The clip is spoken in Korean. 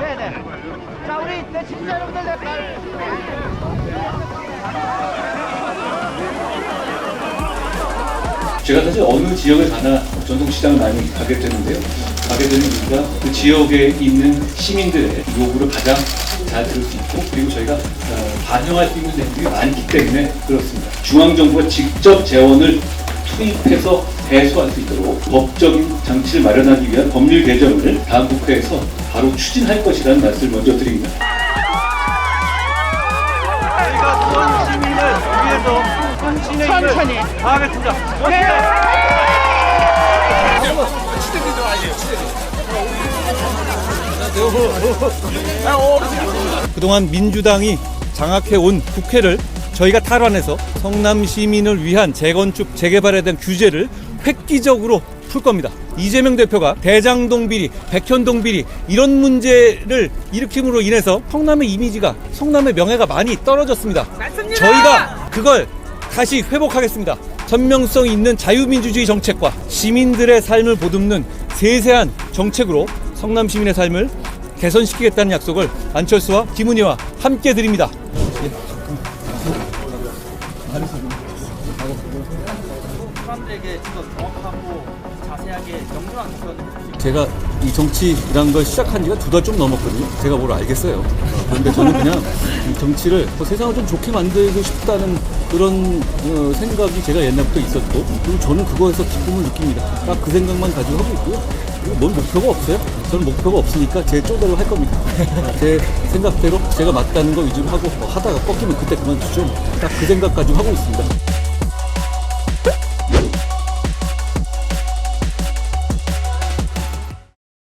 네네. 자 우리 내 진짜 여러분들 내 발. 제가 사실 어느 지역을 가나 전통시장을 많이 가게 되는데요. 가게 되는 이유가 그 지역에 있는 시민들의 요구를 가장 잘 들을 수 있고 그리고 저희가 어, 반영할 수 있는 내용이 많기 때문에 그렇습니다. 중앙정부가 직접 재원을 투입해서 해소할 수 있도록 법적인 장치를 마련하기 위한 법률 개정을 다음 국회에서 바로 추진할 것이라는 말씀을 먼저 드립니다. 저희가 수원 시민을 위해서 헌신의 힘을 천천히. 다하겠습니다. 그동안 민주당이 장악해온 국회를 저희가 탈환해서 성남 시민을 위한 재건축, 재개발에 대한 규제를 획기적으로 풀 겁니다. 이재명 대표가 대장동 비리, 백현동 비리 이런 문제를 일으킴으로 인해서 성남의 이미지가 성남의 명예가 많이 떨어졌습니다. 저희가 그걸 다시 회복하겠습니다. 선명성 있는 자유민주주의 정책과 시민들의 삶을 보듬는 세세한 정책으로 성남 시민의 삶을 개선시키겠다는 약속을 안철수와 김은희와 함께 드립니다. 사람들에게 좀 더 정확하고 자세하게 명료한 해주시고 제가 이 정치라는 걸 시작한 지가 두 달 좀 넘었거든요. 제가 뭘 알겠어요. 어, 그런데 저는 그냥 이 정치를 뭐 세상을 좀 좋게 만들고 싶다는 그런 어, 생각이 제가 옛날부터 있었고 그리고 저는 그거에서 기쁨을 느낍니다. 딱 그 생각만 가지고 하고 있고요. 뭔 목표가 없어요. 저는 목표가 없으니까 제 쪼대로 할 겁니다. 제 생각대로 제가 맞다는 거 위주로 하고 뭐 하다가 꺾이면 그때 그만두죠. 딱 그 생각 가지고 하고 있습니다.